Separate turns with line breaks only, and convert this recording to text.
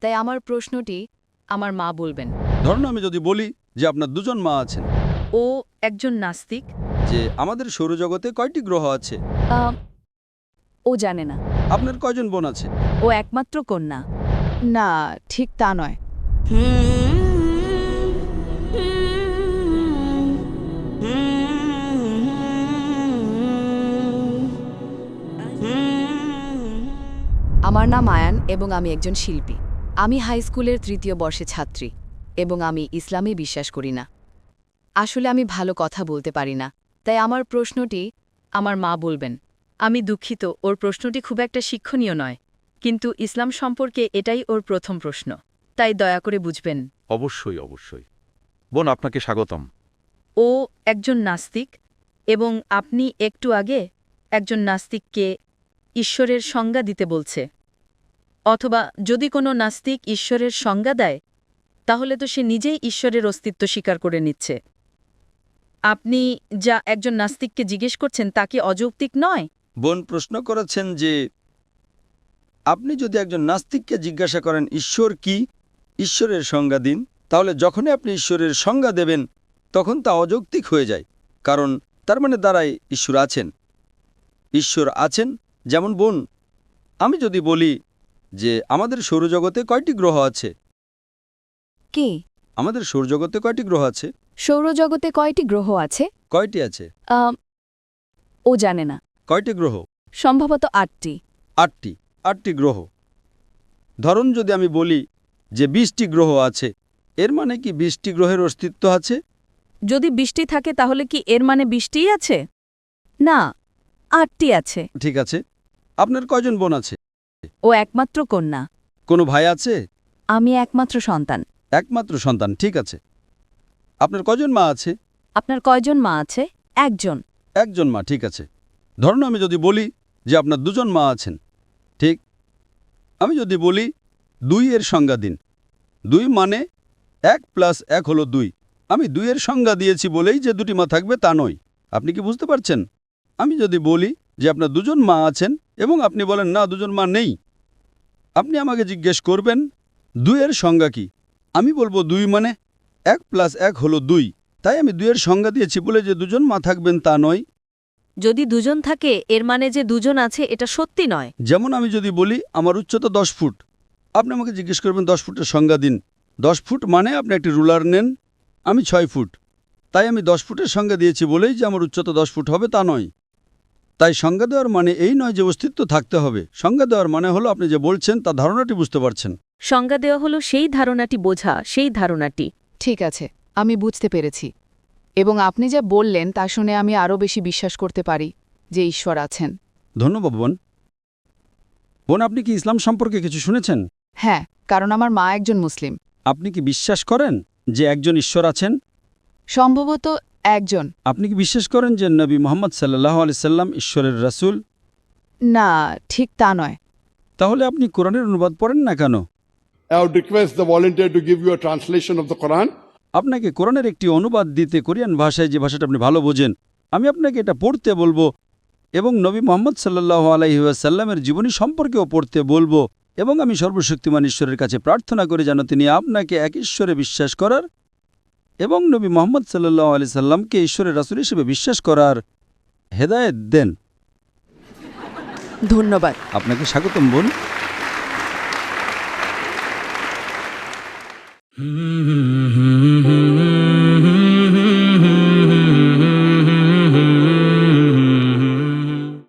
তাই আমার প্রশ্নটি আমার মা বলবেন।
ধরুন আমি যদি বলি যে আপনার দুজন মা আছেন।
ও একজন নাস্তিক।
যে আমাদের সৌরজগতে কয়টি গ্রহ আছে?
ও জানে না।
আপনার কয়জন বোন আছে?
ও একমাত্র কন্যা।
না ঠিক তা নয়।
আমার নাম আয়ান এবং আমি একজন শিল্পী। আমি হাই স্কুলের তৃতীয় বর্ষে ছাত্রী এবং আমি ইসলামে বিশ্বাস করি না। আসলে আমি ভালো কথা বলতে পারি না তাই আমার প্রশ্নটি আমার মা বলবেন। আমি দুঃখিত ওর প্রশ্নটি খুব একটা শিক্ষণীয় নয় কিন্তু ইসলাম সম্পর্কে এটাই ওর প্রথম প্রশ্ন তাই দয়া করে বুঝবেন।
অবশ্যই অবশ্যই। বোন আপনাকে স্বাগতম।
ও একজন নাস্তিক এবং আপনি একটু আগে একজন নাস্তিককে ঈশ্বরের সংজ্ঞা দিতে বলছে। অথবা যদি কোনো নাস্তিক ঈশ্বরের সংজ্ঞা দেয়, তাহলে তো সে নিজেই ঈশ্বরের অস্তিত্ব স্বীকার করে নিচ্ছে। আপনি যা একজন নাস্তিককে জিজ্ঞেস করছেন, তা কি অযৌক্তিক নয়?
বোন প্রশ্ন করেছেন যে, আপনি যদি একজন নাস্তিককে জিজ্ঞাসা করেন, ঈশ্বর কি? ঈশ্বরের সংজ্ঞা দিন। তাহলে যখনই আপনি ঈশ্বরের সংজ্ঞা দেবেন, তখন তা অযৌক্তিক হয়ে যায়। কারণ তার মানে দ্বারাই ঈশ্বর আছেন। ঈশ্বর আছেন, যেমন বোন। আমি যদি বলি যে আমাদের সৌরজগতে কয়টি গ্রহ আছে?
কি?
আমাদের সৌরজগতে কয়টি গ্রহ আছে?
সৌরজগতে কয়টি গ্রহ আছে?
কয়টি আছে?
ও জানে না।
কয়টি গ্রহ?
সম্ভবত আটটি।
আটটি। আটটি গ্রহ। ধরুন যদি আমি বলি যে বিশটি গ্রহ আছে এর মানে কি বিশটি গ্রহের অস্তিত্ব আছে?
যদি বৃষ্টি থাকে তাহলে কি এর মানে বৃষ্টিই আছে? না আটটি আছে।
ঠিক আছে। আপনার কয়জন বোন আছে?
ও একমাত্র কন্যা।
কোনো ভাই আছে?
আমি একমাত্র সন্তান।
একমাত্র সন্তান ঠিক আছে। আপনার কয়জন মা আছে?
আপনার কয়জন মা আছে? একজন।
একজন মা ঠিক আছে। ধরুন আমি যদি বলি যে আপনার দুজন মা আছেন ঠিক? আমি যদি বলি দুই এর সংজ্ঞা দিন। দুই মানে এক প্লাস এক হলো দুই। আমি দুইয়ের সংজ্ঞা দিয়েছি বলেই যে দুটি মা থাকবে তা নয়। আপনি কি বুঝতে পারছেন? আমি যদি বলি যে আপনার দুজন মা আছেন এবং আপনি বলেন না দুজন মা নেই। আপনি আমাকে জিজ্ঞেস করবেন দুইয়ের সংজ্ঞা কি? আমি বলব দুই মানে এক প্লাস এক হলো দুই। তাই আমি দুইয়ের সংজ্ঞা দিয়েছি বলে যে দুজন মা থাকবেন তা নয়।
যদি দুজন থাকে এর মানে যে দুজন আছে এটা সত্যি নয়।
যেমন আমি যদি বলি আমার উচ্চতা দশ ফুট। আপনি আমাকে জিজ্ঞেস করবেন দশ ফুটের সংজ্ঞা দিন। দশ ফুট মানে আপনি একটি রুলার নেন আমি ছয় ফুট। তাই আমি দশ ফুটের সংজ্ঞা দিয়েছি বলেই যে আমার উচ্চতা দশ ফুট হবে তা নয়। তাই সংজ্ঞা দেওয়ার মানে এই নয় যে অস্তিত্ব থাকতে হবে। সংজ্ঞা দেওয়ার মানে হলো আপনি যে বলছেন তা ধারণাটি বুঝতে পারছেন।
সংজ্ঞা দেওয়া হলো সেই ধারণাটি বোঝা সেই ধারণাটি।
ঠিক আছে আমি বুঝতে পেরেছি। এবং আপনি যা বললেন তা শুনে আমি আরও বেশি বিশ্বাস করতে পারি যে ঈশ্বর আছেন।
ধন্যবাদ বোন। বোন আপনি কি ইসলাম সম্পর্কে কিছু শুনেছেন?
হ্যাঁ কারণ আমার মা একজন মুসলিম।
আপনি কি বিশ্বাস করেন যে একজন ঈশ্বর আছেন?
সম্ভবত একজন।
আপনি কি বিশ্বাস করেন যে নবী মোহাম্মদ সাল্লাহ আলিয়াল্লাম ঈশ্বরের রাসূল?
না ঠিক তা নয়।
তাহলে আপনি কোরআনের অনুবাদ পড়েন না কেন. আপনাকে কোরআনের একটি অনুবাদ দিতে কোরিয়ান ভাষায় যে ভাষাটা আপনি ভালো বোঝেন আমি আপনাকে এটা পড়তে বলব এবং নবী মোহাম্মদ সাল্লাহ আলাইসাল্লামের জীবনী সম্পর্কেও পড়তে বলব এবং আমি সর্বশক্তিমান ঈশ্বরের কাছে প্রার্থনা করে যেন তিনি আপনাকে এক ঈশ্বরে বিশ্বাস করার এবং নবী মোহাম্মদ সাল্লাহ আলি সাল্লামকে ঈশ্বরের রাসুল হিসেবে বিশ্বাস করার হেদায়ত দেন
ধন্যবাদ
আপনাকে স্বাগতম বোন
Hmm.